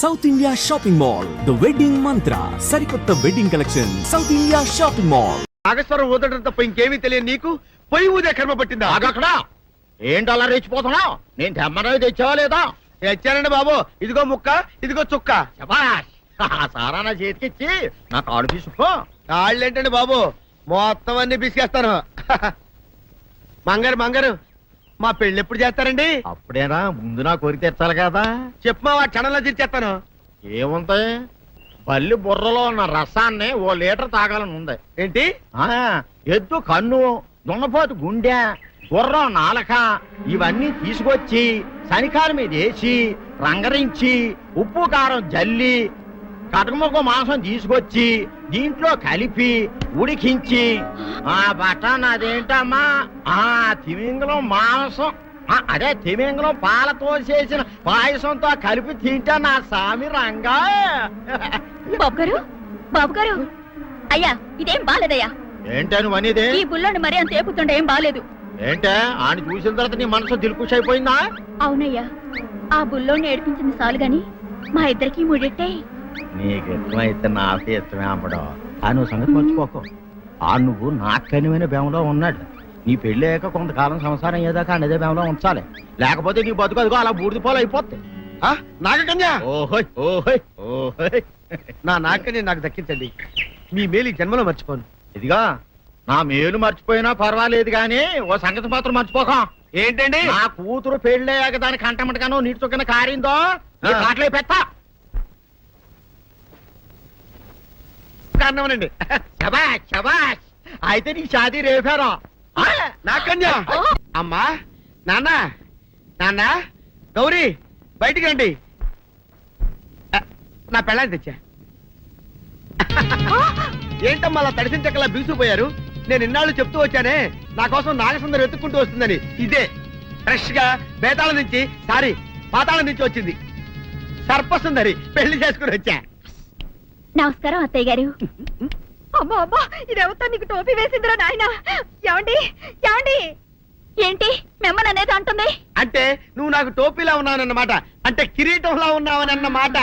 South India shopping mall the wedding Mantra సరికొత్త wedding collection South India shopping mall Nageswaram ఊదటం తప్ప ఇంకేమీ తెలియదు నీకు పొయ్యి ఊదే కర్మ పట్టిందా? ఆగక్కడ ఏంటి అలా రెచ్చిపోతున్నావు నేను తెమ్మనవి తెచ్చావా లేదా? వచ్చానండి బాబు. ఇదిగో ముక్క ఇదిగో చుక్క. శబాష్! సారా నా చేతికిచ్చి నా కాడు తీసుకో కాళ్ళేంటండి బాబు? మొత్తం అన్ని బిసికేస్తాను మంగారు మంగారు. మా పెళ్ళి ఎప్పుడు చేస్తారండి? అప్పుడేనా? ముందు నా కోరిక తెచ్చాలి కదా. చెప్పు మా క్షణంలో తీర్చేస్తాను. ఏముంటాయి బల్లి బుర్రలో ఉన్న రసాన్ని ఓ లీటర్ తాగాలని ఉంది. ఏంటి? ఆ ఎద్దు కన్ను దున్నపోతు గుండె గుర్రం నాలక ఇవన్నీ తీసుకొచ్చి శనికాల మీద వేసి రంగరించి ఉప్పు కారం జల్లి కటకముక్క మాంసం తీసుకొచ్చి దీంట్లో కలిపి ఉడికించి ఆ బటన్ అదేంటమ్మా? ఆ తిమింగలం మాంసం. అదే తిమింగలం పాలతో చేసిన పాయసంతో కలిపి తింటా నా సామి రంగా. బాబు గారు బాబు గారు అయ్యా ఇదేం బాలేదయ్యా. ఏంటని అనేది? ఈ బుల్లోని మరీ అంత ఏపుతుండే ఏం బాలేదు. ఏంటే? ఆయన చూసిన తర్వాత నీ మనసు దిల్కుష్ అయిపోయిందా? అవునయ్యా ఆ బుల్లోని ఏడిపించింది చాలు గాని మా ఇద్దరికి ముడిట్టే. నీకు ఇష్టమైతే నాకే ఇష్టమే అమ్మడం ఆ నువ్వు సంగతి మర్చిపోకు. ఆ నువ్వు నాకు కనివైన బేమలో ఉన్నాడు. నీ పెళ్ళి అయ్యాక కొంతకాలం సంసారం అయ్యేదాకా అన్నదే బేమలో ఉంచాలి. లేకపోతే నీ బతుకు అదిగో అలా బూడిద పోలు అయిపోతాయి ఆ, నాగకన్యా! ఓహోయ్ ఓహోయ్ ఓహోయ్. నా నాగకన్య నాకు దక్కించండి. మీ మేలు ఈ జన్మలో మర్చిపోను. ఇదిగా నా మేలు మర్చిపోయినా పర్వాలేదు కానీ ఓ సంగతి మాత్రం మర్చిపోక. ఏంటండి? నా కూతురు పెళ్ళయ్యాక దాని కంటమటగానో నీటి చొక్కన కారిందో నీ. కాట్లే పెట్టా. కారణమనండి. శబాష్ శబాష్. అయితే నీ షాదీ రేపారా? నాకన్యా అమ్మా నాన్న నాన్న గౌరీ బయటికి రండి. నా పెళ్ళాన్ని తెచ్చా. ఏంటమ్మా అలా తడిసిన చెక్కలా బిగుసిపోయారు? నేను ఇన్నాళ్ళు చెప్తూ వచ్చానే నా కోసం నాగసుందరం వెతుక్కుంటూ వస్తుందని. ఇదే ఫ్రెష్గా బేతాళం నుంచి సారీ పాతాళం నుంచి వచ్చింది. సర్పసుందరి పెళ్ళి చేసుకుని వచ్చా. నమస్కారం అత్తయ్య గారు. అమ్మా అమ్మా ఇదేవతో నీకు టోపీ వేసిందిరా నాయన? ఏమండి ఏమండి? ఏంటి? మిమ్మల్ని అనేది అంటుంది. అంటే నువ్వు నాకు టోపీలా ఉన్నావనన్నమాట అంటే కిరీటంలా ఉన్నావనన్నమాట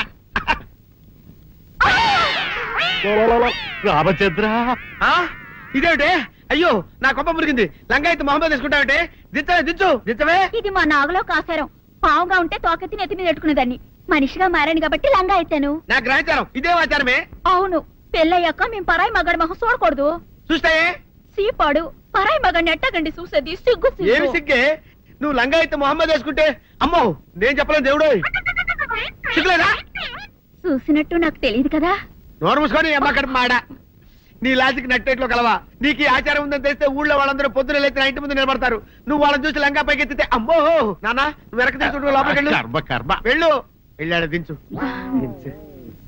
రామచంద్ర. ఆ? ఇదేమిటే? అయ్యో నా కొప్ప మురిగింది. లంగా అయితే మొహమ్మద్ తీసుకుంటావంటే దించవే దించు దించవే. ఇది మా నాగులో కాసారం. పావుగా ఉంటే తోకెత్తి నెత్తి మీద పెట్టుకునేదాన్ని మనిషిగా మారాను కాబట్టి లంగా అయితాను. నా గ్రహచారం ఇదే ఆచారమే. అవును పెళ్ళయ్యాక మేము పరాయి మగాడి మొహం చూడకూడదు చూస్తాయే సీపాడు పరాయి మగాడిని ఎట్టగండి చూసేది సిగ్గు. ఏమి సిగ్గే? నువ్వు లంగా అయితే మొహమ్మద్ వేసుకుంటే అమ్మో నేను చెప్పలేను దేవుడు సిగ్గులేదా? చూసినట్టు నాకు తెలియదు కదా. నోరు మూసుకొని మాడ. నీ లాజిక్ నట్టేట్లో కలవా. నీకు ఈ ఆచారం ఉందని తెలిస్తే ఊళ్ళో వాళ్ళందరూ పొద్దున లేచి నా ఇంటి ముందు నిలబడతారు. నువ్వు వాళ్ళని చూసి లంగా పైకి ఎత్తితే అమ్మో నాన్న నువ్వు వెనక తీసుకుంటూ లోపలికి వెళ్ళు. వెళ్ళాడు దించు. దించు.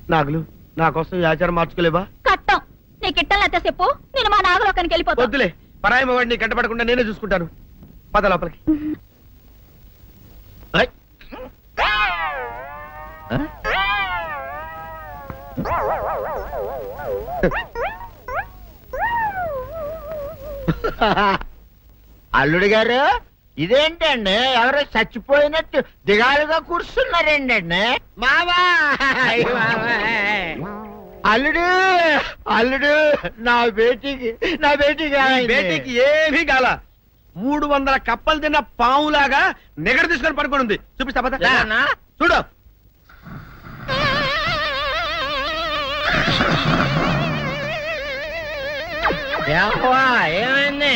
నాగులు నా కోసం ఈ ఆచారం మార్చుకోలేవా? కట్టం. నీకు ఇట్టలేతే చెప్పు. నేను మా నాగలోకానికి వెళ్ళిపోతా వద్దులే. పరాయి వాడిని కంటపడకుండా నేనే చూసుకుంటాను. పద లోపలికి? అల్లుడు గారు? ఇదేంటండి? ఎవరో చచ్చిపోయినట్టు దిగాలుగా కూర్చున్నారేంటండి మావా! అయ్య మావా. అల్లుడు! అల్లుడు! నా బేటీకి నా బేటీకి? బేటీకి ఏమీ కాల. మూడు వందల కప్పలు తిన్న పావులాగా నిగడ తీసుకొని పడుకొని ఉంది. చూపిస్తా పద? చూడు. ఏమైంది?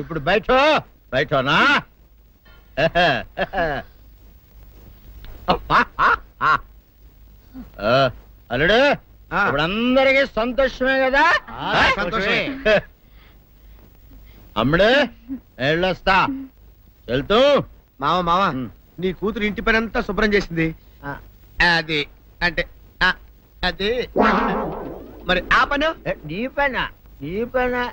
ఇప్పుడు బయట? బయటనా? అల్లుడు ఆ. ఇప్పుడు అందరికి సంతోషమే కదా? సంతోషమే. అమ్ముడు వెళ్ళొస్తా. వెళ్తూ. మావ మావ. నీ కూతురు ఇంటి పని అంతా శుభ్రం చేసింది. అది అంటే అది. మరి ఆ పను? నీ పైన? నీ పైన?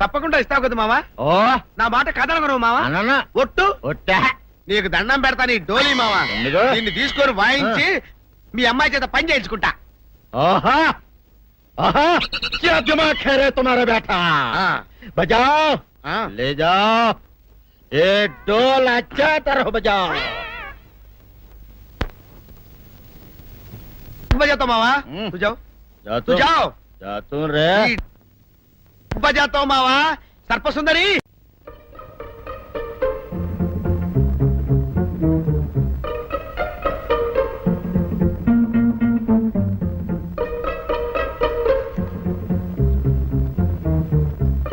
తప్పకుండా ఇస్తావు కదా మావా ఓ నా మాట కాదనగను మావా అనన ఒట్టు ఒట్టా నీకు దండం పెడతా నీ డోలీ మావా ఎందుకు? దీన్ని తీసుకొని వాయించి మీ అమ్మాయి చేత పని చేయించుకుంటా ఓహో ఓహో क्या दिमाग है रे तुम्हारा बेटा ఆ, बजाओ ఆ. ले जाओ ये डोल अच्छा तरह बजाओ बजाता मावा हम्म। तू जाओ जा तू जाओ जा तू रे ఈ బజాతో మావా? సర్పసుందరి?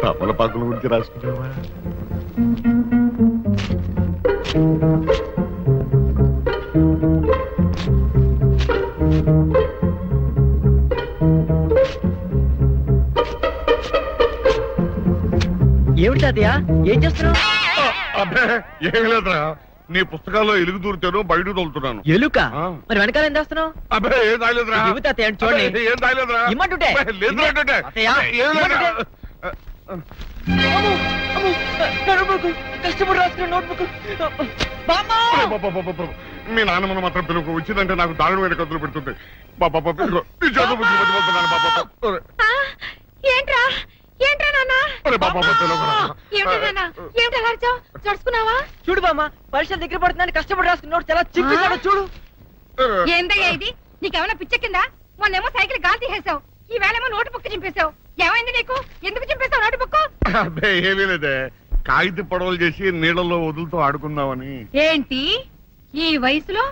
తపల పాకుల గురించి రాసుకున్నావా ఏమిటి తాతయ్య ఏం చేస్తున్నావు? అబ్బే ఏం లేదురా. నీ పుస్తకాల్లో ఎలుగు దూరితేను బయట తోలుతున్నాను. ఎలుక? ఆ. మరి వెనకాల ఏం చేస్తున్నావు అబ్బే ఏం తాగలేదురా ఇవ్వు తాతయ్య, అంటే చూడండి. అబ్బే, ఏం తాగలేదురా ఇమ్మంటుంటే. అబ్బే, లేదురా అంటే. తాతయ్య, అబ్బే, ఏం లేదురా. కష్టపడి రాసుకున్న నోట్బుక్. బామ్మా! అబ్బబ్బబ్బబ్బబ్బ. మీ నాన్నమ్మను మాత్రం పిలుపు వచ్చిందంటే నాకు దారుణమైన కథలు పెడుతుంది. బాబా నీ బుద్ధి పట్టుకుంటున్నాను ఏంట్రా? చూడు బామ్మ పరీక్షలు దగ్గర పడుతుందని కష్టపడి రాసుకున్న నోట్స్ ఎలా చింపేశాడో చూడు ఏందయ్యా ఇది? నీకేమైనా పిచ్చ కింద మొన్నేమో సైకిల్ గాలి తీసేసావు. ఈ వేళేమో నోటు బుక్ చింపేశావు. ఏమైంది నీకు? ఎందుకు చింపేశావు నోటు బుక్ అబ్బే ఏమీ లేదే. కాగిత పడవలు చేసి నీళ్ళలో వదులుతూ ఆడుకుందామని. ఏంటి? ఈ వయసులో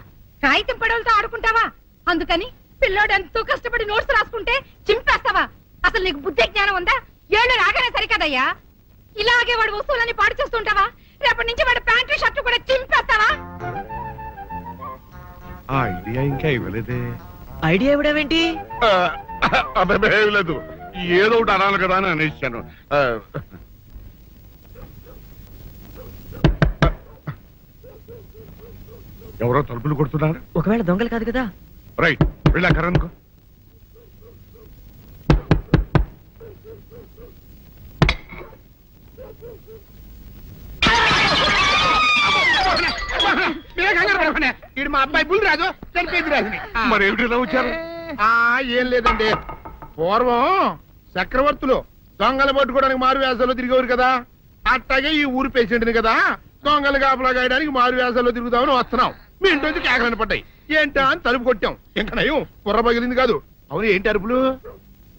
కాగితం పడవలతో ఆడుకుంటావా? అందుకని పిల్లోడు ఎంతో కష్టపడి నోట్స్ రాసుకుంటే చింపేస్తావా? అసలు నీకు బుద్ధి జ్ఞానం ఉందా? ఏళ్ళు రాగానే సరికదయ్యా. ఇలాగే వాడు వస్తువులని పాడు చేస్తుంటావా? రేపటి నుంచి వాడు ప్యాంటు షర్టు కూడా చింపేస్తావా? ఆ ఐడియా ఇంకా ఇవ్వలేదే. ఐడియా ఇవ్వడమేంటి ఆ, అబ్బే లేదు. ఏదో ఒకటి అనాలి కదా అని అనేసాను ఎవరో తలుపులు కొడుతున్నారు? ఒకవేళ దొంగలు కాదు కదా? రైట్ వెళ్ళా కరణ్కు మీరే కంగారు. ఈడు మా అబ్బాయి బుల్ రాజు చనిపోయింది రాజుని ఆ. మరి వచ్చారు? ఆ ఏం లేదండి. పూర్వం చక్రవర్తులు దొంగలు పట్టుకోవడానికి మారు వేసాల్లో తిరిగేవారు కదా. అట్టాగే ఈ ఊరు పేషెంట్ని కదా. దొంగలు కాపలా గాయడానికి మారు వేసాల్లో తిరుగుదామని వస్తున్నాం. మీ ఇంటి వచ్చి కేకలని పడ్డాయి. ఏంటా అని తలుపు కొట్టాం. ఇంకా నయం బుర్ర పగిలింది కాదు. అవును ఏంటి అరుపులు?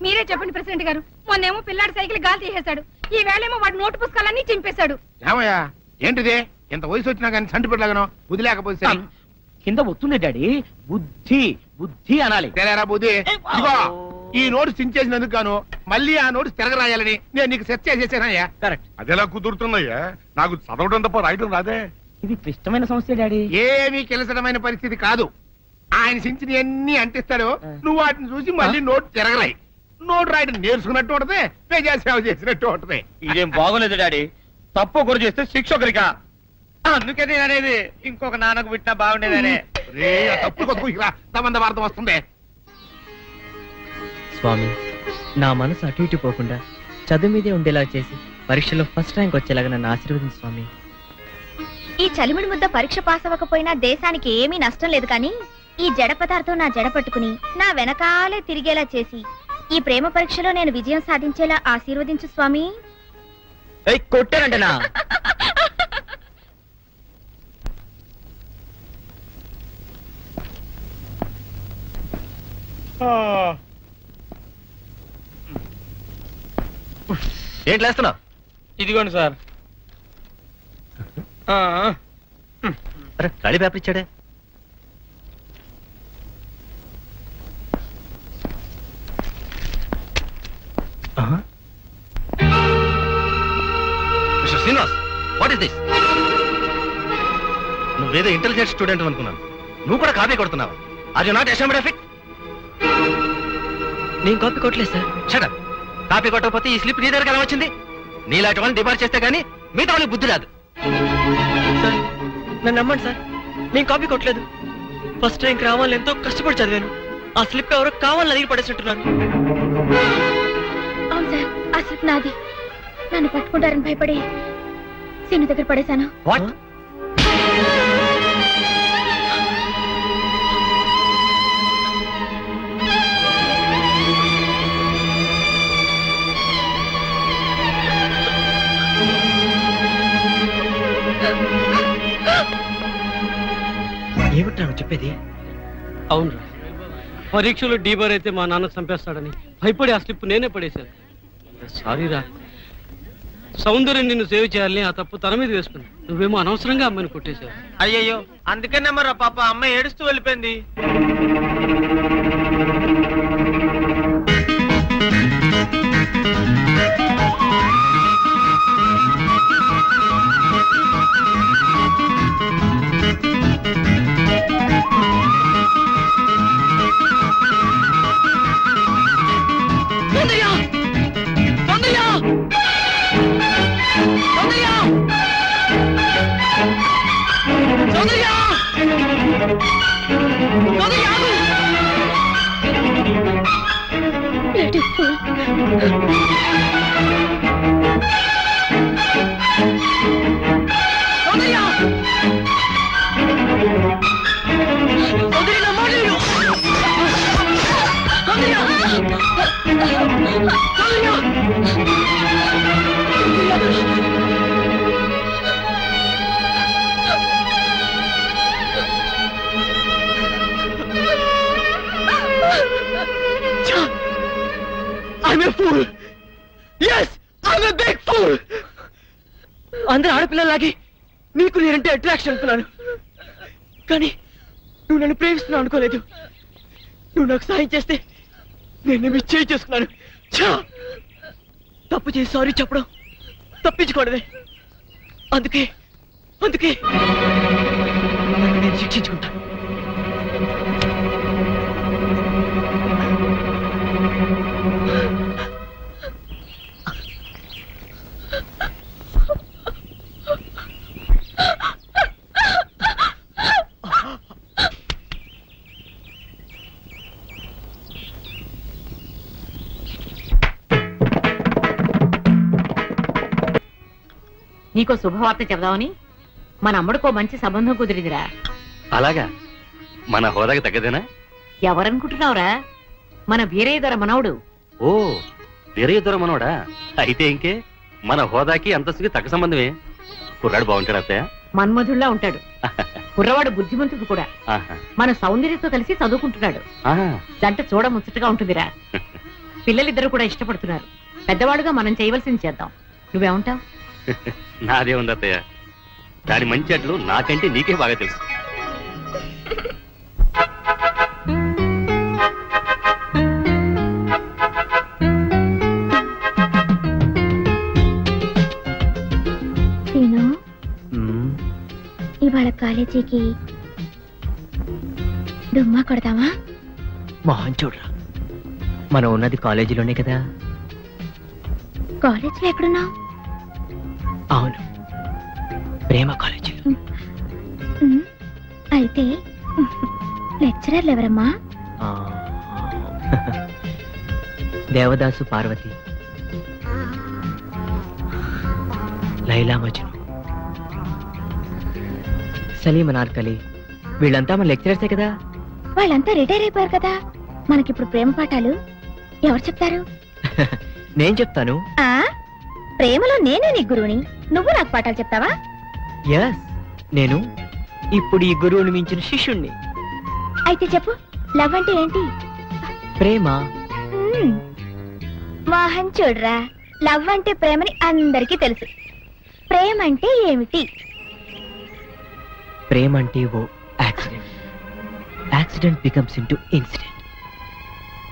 మీరే చెప్పండి ప్రెసిడెంట్ గారు. మొన్నేమో పిల్లాడి సైకిల్ గాలి తీసేశాడు. ఈ వేళేమో వాడు నోటు పుస్తకాలన్నీ చింపేశాడు. ఏమయ్యా? ఏంటిది? ఇంత వయసు వచ్చినా కానీ సంటి పెట్టలాగను బుద్ధి లేకపోతే సరే. కింద వస్తుంది డాడీ. బుద్ధి బుద్ధి అనాలి. తెలేరా బుద్ధి? ఇదిగో ఈ నోటు చించేసినందుకు గాను మళ్ళీ ఆ నోటు తిరగరాయాలని నేను నీకు సెట్ చేసేసానయ్యా. కరెక్ట్. అదెలా కుదురుతున్నాయ్యా నాకు చదవడం తప్ప రాయటం రాదే. ఇది క్లిష్టమైన సమస్య డాడీ. ఏమీ కిలసడమైన పరిస్థితి కాదు. ఆయన సించిన ఎన్ని అంటిస్తాడో నువ్వు వాటిని చూసి మళ్ళీ నోట్ తిరగరాయి. నోట్ రాయడం నేర్చుకున్నట్టు ఉంటది ప్రజా సేవ చేసినట్టు ఉంటది. ఇదేం బాగోలేదు డాడీ. తప్పు ఒకరు చేస్తే శిక్ష ఒకరికా అందుకే నేను అనేది ఇంకొక నాన్నకు పుట్టినా బాగుండేదనే. రే ఆ తప్పుడు కొత్త ఇలా సంబంధ వార్త వస్తుంది. స్వామి నా మనసు అటు ఇటు పోకుండా చదువు మీదే ఉండేలా చేసి పరీక్షలో ఫస్ట్ ర్యాంక్ వచ్చేలాగా నన్ను ఆశీర్వదించు స్వామి. ఈ చలిమిడి ముద్ద పరీక్ష పాస్ అవ్వకపోయినా దేశానికి ఏమీ నష్టం లేదు కానీ ఈ జడ పదార్థం నా జడ పట్టుకుని నా వెనకాలే తిరిగేలా చేసి ఈ ప్రేమ పరీక్షలో నేను విజయం సాధించేలా ఆశీర్వదించు స్వామి. కొట్టానంటనా? ఏంటి లేస్తున్నావు ఇదిగోండి సార్. అరే ఖాళీ పేపర్ ఇచ్చాడే? మిస్టర్ వాట్ ఇస్ దిస్ నువ్వేదో ఇంటెలిజెంట్ స్టూడెంట్ అనుకున్నాను. నువ్వు కూడా కాపీ కొడుతున్నావు? ఆర్ యు నాట్ ఇట్ నేను కాపీ కొట్టలేదు సార్ షట్ కాపీ కొట్టకపోతే ఈ స్లిప్ నీ దగ్గర ఎలా వచ్చింది? నీలాంటి వాళ్ళని డిపార్ట్ చేస్తే గానీ మిగతా వాళ్ళకి బుద్ధి రాదు. సార్ నన్ను నమ్మండి సార్ నేను కాపీ కొట్టలేదు. ఫస్ట్ ర్యాంక్ రావాలని ఎంతో కష్టపడి చదివాను. ఆ స్లిప్ ఎవరో కావాలని అడిగి పడేసినట్టున్నారు అవును సార్ అసలు నాది. నన్ను పట్టుకుంటారని భయపడి సీను దగ్గర పడేశాను. వాట్? ఏమిట్రా నువ్వు చెప్పేది? అవునరా. పరీక్షలో డీబర్ అయితే మా నాన్న చంపేస్తాడని. భయపడి ఆ స్లిప్ నేనే పడేశాను. సారీరా సౌందర్యం నిన్ను సేవ్ చేయాలని ఆ తప్పు తన మీద వేసుకుంది. నువ్వేమో అనవసరంగా అమ్మాయిని కొట్టేశావు. అయ్యయ్యో అందుకనే మరి పాప అమ్మాయి ఏడుస్తూ వెళ్ళిపోయింది. అందరూ అట్రాక్షన్ అనుకున్నాను కానీ నువ్వు నన్ను ప్రేమిస్తున్నావు అనుకోలేదు. నువ్వు నాకు సాయం చేస్తే నేను నిశ్చయం చేసుకున్నాను. తప్పు చేసి సారీ చెప్పడం తప్పించుకోవడమే. అందుకే అందుకే. నేను శిక్షించుకుంటాను. నీకో శుభవార్త చెబుదామని? మన అమ్మడికో మంచి సంబంధం కుదిరిందిరా. అలాగా? మన హోదాకి తగ్గదేనా? ఎవరనుకుంటున్నావురా? మన వీరయ్య దొర మనవడు. ఓ వీరయ్య మనోడా? అయితే ఇంకే మన హోదాకి అంతస్తుకి తగ్గ సంబంధమే. కుర్రాడు బాగుంటాడు అత్తయ్య? మన్మధుల్లా ఉంటాడు. కుర్రవాడు బుద్ధిమంతుడు కూడా. ఆహా. మన సౌందర్యతో కలిసి చదువుకుంటున్నాడు. ఆహా. జంట చూడ ముచ్చటగా ఉంటుందిరా. పిల్లలిద్దరు కూడా ఇష్టపడుతున్నారు. పెద్దవాడుగా మనం చేయవలసింది చేద్దాం. నువ్వేమంటావు? నాదే ఉంది అత్తయ్య. దాని మంచి అట్లు నాకంటే నీకే బాగా తెలుసు. వాళ్ళ కాలేజీకి డుమ్మా కొడదామా? మొహం చూడరా. మనం ఉన్నది కాలేజీలోనే కదా. కాలేజీలో ఎక్కడున్నావు? అవును. ప్రేమ కాలేజీలో. ఉమ్, అయితే లెక్చరర్లు ఎవరమ్మా. దేవదాసు పార్వతి. లైలా మజ్ను. సలీం అనార్కలి. వీళ్ళంతా మన లెక్చరర్సే కదా? వాళ్ళంతా రిటైర్ అయిపోయారు కదా. మనకిప్పుడు ప్రేమ పాఠాలు ఎవరు చెప్తారు? నేను చెప్తాను. ఆ. ప్రేమలో నేనే నీ గురువుని. నువ్వు నాకు పాఠాలు చెప్తావా? ఎస్ నేను ఇప్పుడు ఈ గురువుని మించిన శిష్యుణ్ణి. అయితే చెప్పు లవ్ అంటే ఏంటి? ప్రేమ. మ్మ్. మోహన్ చూడరా. లవ్ అంటే ప్రేమని అందరికీ తెలుసు. ప్రేమ అంటే ఏమిటి? ప్రేమ అంటే ఓ accident. Accident becomes into incident.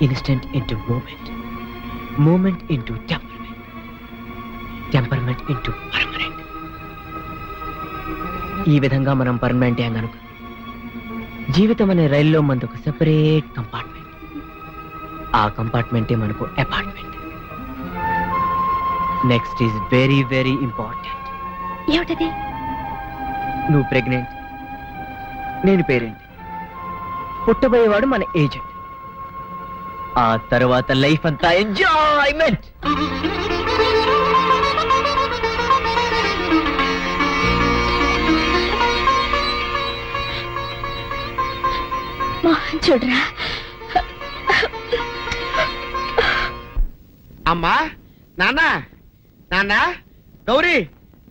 Instant into moment. Moment into temperament temperament into permanent ఈ విధంగా మనం పర్మనెంట్ అని అనుకో జీవితం అనే రైల్లో మనకు ఒక సెపరేట్ కంపార్ట్మెంట్ ఆ కంపార్ట్మెంటే మనకు apartment next is very very important ఏమిటది? నువ్వు ప్రెగ్నెంట్ నేను పేరెంట్ పుట్టబోయేవాడు మన ఏజెంట్ ఆ తర్వాత లైఫ్ అంతా ఎంజాయ్మెంట్ చూడరా. అమ్మా నాన్న నాన్న గౌరీ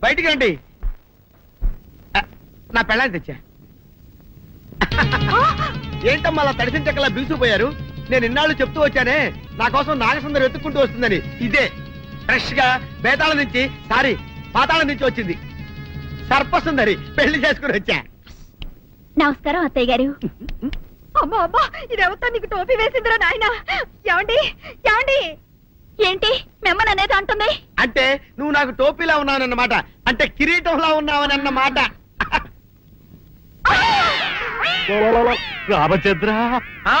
బయటికి రండి. ఆ, నా పెళ్ళాన్ని తెచ్చా. ఏంటమ్మా అలా తడిసిన చెక్కలా బిగుసిపోయారు నేను ఇన్నాళ్ళు చెప్తూ వచ్చానే నా కోసం నాగసుందరం వెతుక్కుంటూ వస్తుందని. ఇదే ఫ్రెష్గా బేతాళం నుంచి సారీ పాతాళం నుంచి వచ్చింది. సర్పసుందరి పెళ్ళి చేసుకుని వచ్చా. నమస్కారం అత్తయ్య గారు. అమ్మా అమ్మా ఇదెవతో నీకు టోపీ వేసిందిరా నాయన? ఏమండి ఏమండి? ఏంటి మిమ్మల్ని అనేది అంటుంది? అంటే నువ్వు నాకు టోపీలా ఉన్నావనన్నమాట అంటే కిరీటంలా ఉన్నావని అన్నమాట రామచంద్ర. ఆ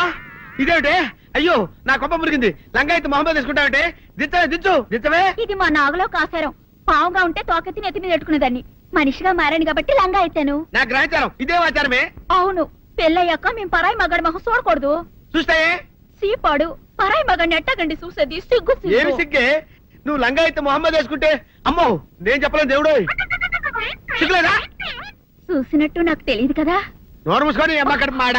ఇదేమిటే? అయ్యో నా కొప్ప మురిగింది. లంగా అయితే మొహమ్మద్ తీసుకుంటావంటే దిచ్చవే దించు దిచ్చవే. ఇది మా నాగులో కాసారం పావుగా ఉంటే తోకెత్తి నెత్తి మీద పెట్టుకునేదాన్ని మనిషిగా మారాను కాబట్టి లంగా అయితాను నా గ్రహచారం. ఇదే ఆచారమే. అవును. పెళ్ళయ్యాక మేము పరాయి మగాడి మొహం చూడకూడదు. చూస్తే? సీపాడు పరాయి మగాడిని ఎట్టగండి చూసేది? సిగ్గు ఏమి సిగ్గు? సిగ్గే నువ్వు లంగా అయితే మొహమ్మద్ వేసుకుంటే అమ్మో నేను చెప్పలేను దేవుడు సిగ్గులేదా? చూసినట్టు నాకు తెలియదు కదా. నోరు మూసుకొని మాడ.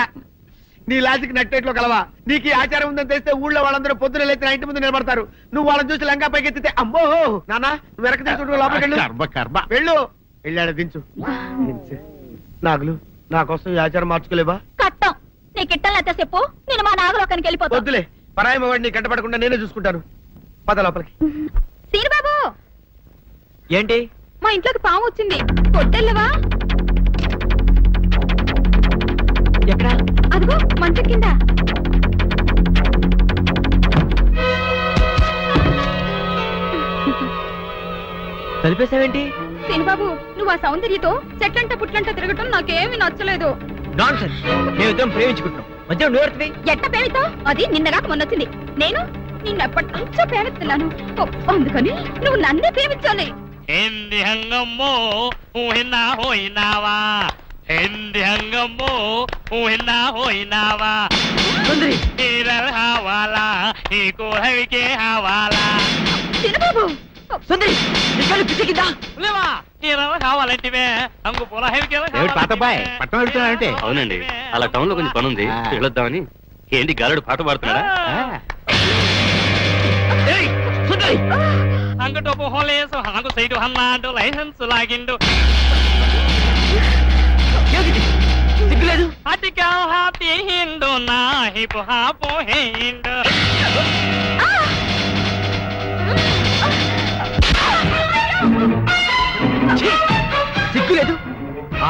నీ లాజిక్ నట్టేట్లో కలవా. నీకు ఈ ఆచారం ఉందని తెలిస్తే ఊళ్ళో వాళ్ళందరూ పొద్దున లేచి నా ఇంటి ముందు నిలబడతారు. నువ్వు వాళ్ళని చూసి లంగా పైకి ఎత్తితే అమ్మో నాన్న నువ్వు వెనక తీసుకుంటూ లోపలికి వెళ్ళు. కర్మ కర్మ. వెళ్ళు. వెళ్ళాడు దించు. దించు. నాగులు. నా కోసం ఈ ఆచారం మార్చుకోలేవా? కట్టం. నీకు ఇట్టలేత చెప్పు. నేను మా నాగలోకానికి వెళ్ళిపోతా వద్దులే. పరాయి మగవాడిని కంటపడకుండా నేనే చూసుకుంటాను. పద లోపలికి. సీనుబాబు! ఏంటి? మా ఇంట్లోకి పాము వచ్చింది. కొట్టెళ్ళవా? ఎక్కడ? అదిగో మంచం కింద. కలిపేసావేంటి సీనుబాబు నువ్వు ఆ సౌందర్యతో చెట్లంట పుట్లంట తిరగటం నాకేమీ నచ్చలేదు. నాన్ సెన్స్ మేము ఇద్దరం ప్రేమించుకుంటున్నాం. మధ్య నువ్వు ఎట్ట పేరుతో అది నిన్నగాక మొన్నొచ్చింది నేను నిన్నెప్పటి నుంచో ప్రేమిస్తున్నాను. అందుకని నువ్వు నన్నే ప్రేమించాలి. సుందరి. hawala, iko hawike hawala. Seenu Babu సుందరి అంగు పాతబ్బాయ్ పట్టణం వెళ్తున్నాడంటే? అవునండి. అలా టౌన్లో కొంచెం పని ఉంది. వెళ్ళొద్దామని ఏంటి గాలుడు పాట పాడుతున్నాడా? ఏయ్, సుందరి! అంగటోపు హోలేసు హంగు సైడు హన్నాడు లైసెన్స్ లాగిండు? సిగ్గులేదు? అటికా హాతి హిండు నా హిపు హాపు హిండు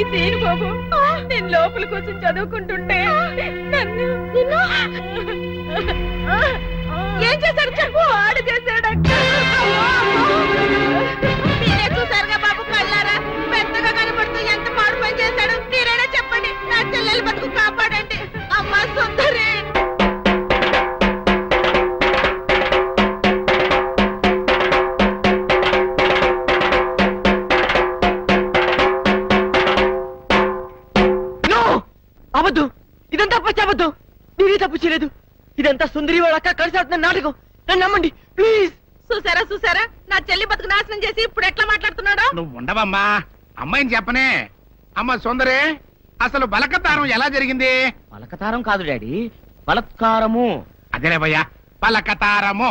ఇదేను బాబు. నేను లోపల కోసం చదువుకుంటుంటే నన్ను ఏం చేశాడు చెప్పు? ఆడు ఇదంతా సుందరి వాళ్ళ అక్క కలిసి ఆడుతున్న నాటకం నన్ను నమ్మండి. ప్లీజ్ చూసారా చూసారా? నా చెల్లి బతుకు నాశనం చేసి ఇప్పుడు ఎట్లా మాట్లాడుతున్నాడో? నువ్వు ఉండవమ్మా. అమ్మాయిని చెప్పనే. అమ్మ సుందరే అసలు బలకతారం ఎలా జరిగింది? పలకతారం కాదు డాడీ. బలత్కారము. అదేలే భయ్యా బలకతారము.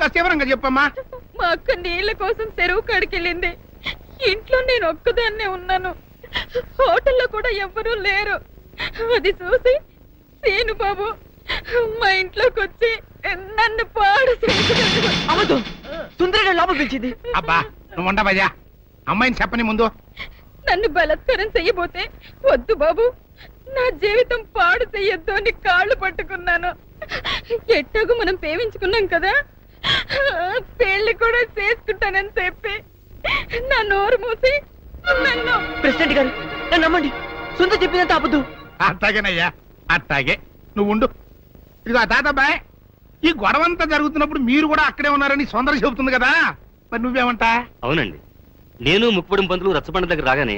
కాస్త వివరంగా చెప్పమ్మా. మా అక్క నీళ్ళ కోసం చెరువు కాడికెళ్ళింది. ఇంట్లో నేను ఒక్కదాన్నే ఉన్నాను. హోటల్లో కూడా ఎవ్వరూ లేరు. అది చూసి సీను బాబు మా ఇంట్లోకి వచ్చి నన్ను పాడు చేశాడు. అవద్దు సుందరి నన్ను లోపల పిలిచింది. అబ్బా నువ్వు ఉండవయ్యా అమ్మాయిని చెప్పని ముందు. నన్ను బలత్కారం చెయ్యబోతే వద్దు బాబు. నా జీవితం పాడు చెయ్యొద్దు అని కాళ్ళు పట్టుకున్నాను. ఎట్టాగు మనం ప్రేమించుకున్నాం కదా. పెళ్ళి కూడా చేసుకుంటానని చెప్పి నా నోరు మూసి నన్ను ప్రెసిడెంట్ గారు నన్ను నమ్మండి. సుందరి చెప్పిందంతా అబద్ధం. అట్టాగేనయ్యా అట్టాగే నువ్వు ఉండు. ఇదిగో తాతబ్బాయ్ ఈ గొడవంతా జరుగుతున్నప్పుడు మీరు కూడా అక్కడే ఉన్నారని సొందర చెబుతుంది కదా. మరి నువ్వేమంటా? అవునండి. నేను ముక్కుపడం పంతులు రచ్చబండ దగ్గర రాగానే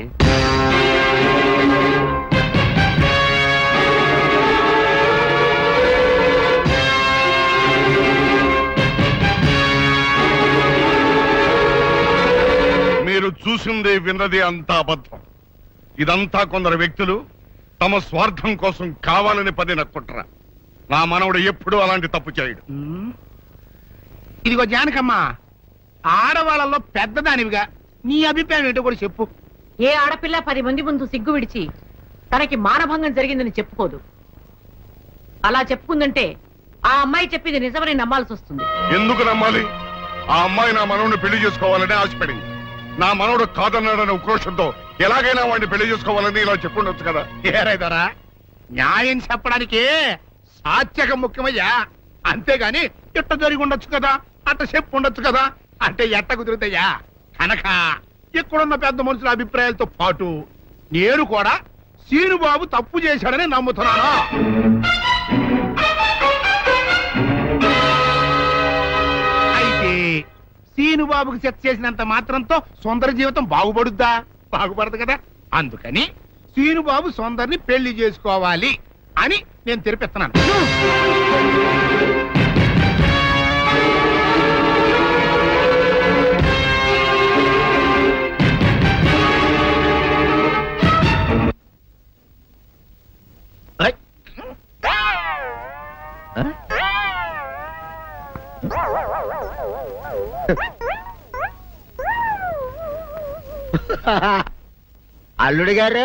మీరు చూసింది విన్నది అంతా అబద్ధం. ఇదంతా కొందరు వ్యక్తులు తమ స్వార్థం కోసం కావాలని పని నక్కుంటారా నా మనవడు ఎప్పుడూ అలాంటి తప్పు చేయడు. ఇదిగో జానకమ్మ ఆడవాళ్ళలో పెద్దదానివిగా నీ అభిప్రాయం ఏంటో కూడా చెప్పు. ఏ ఆడపిల్ల పది మంది ముందు సిగ్గు విడిచి తనకి మానభంగం జరిగిందని చెప్పుకోదు. అలా చెప్పుకుందంటే ఆ అమ్మాయి చెప్పింది నిజమని నమ్మాల్సి వస్తుంది. ఎందుకు నమ్మాలి? ఆ అమ్మాయి నా మనవడిని పెళ్ళి చేసుకోవాలని ఆశపడింది. నా మనవడు కాదన్నాడనే ఉక్రోషంతో ఎలాగైనా వాడిని పెళ్ళి చేసుకోవాలని ఇలా చెప్పుండొచ్చు కదా. ఏరైదరా న్యాయం చెప్పడానికి సాత్యకం ముఖ్యమయ్యా. అంతేగాని ఇట్ట జరిగి ఉండొచ్చు కదా? అట్ట చెప్పు ఉండొచ్చు కదా? అంటే ఎట్ట కుదురుతాయా కనుక ఇక్కడున్న పెద్ద మనుషుల అభిప్రాయాలతో పాటు నేను కూడా సీనుబాబు తప్పు చేశాడని నమ్ముతున్నాను. అయితే సీనుబాబుకి సెట్ చేసినంత మాత్రంతో సుందర జీవితం బాగుపడుద్దా? బాగుపడదు కదా. అందుకని సీనుబాబు సుందర్ని పెళ్ళి చేసుకోవాలి. అని నేను తెరిపిస్తున్నాను అల్లుడు గారు?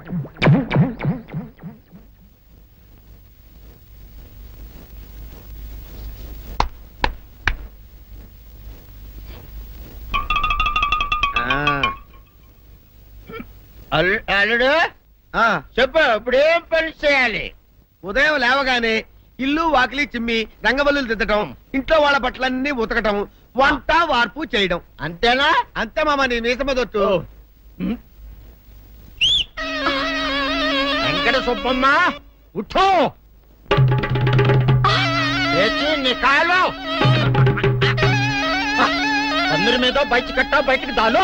అల్లుడు ఆ, చెప్పు ఇప్పుడు ఏం పని చేయాలి? ఉదయం లేవగానే ఇల్లు వాకిలి చిమ్మి రంగవల్లులు దిద్దటం ఇంట్లో వాళ్ళ బట్టలన్నీ ఉతకటం వంట వార్పు చేయడం. అంతేనా? అంతే మామ నీ మీసమదొట్టు వెంకట సుబ్బమ్మ ఉఠో! అందరి మీద బయట కట్ట బయటికి దాలో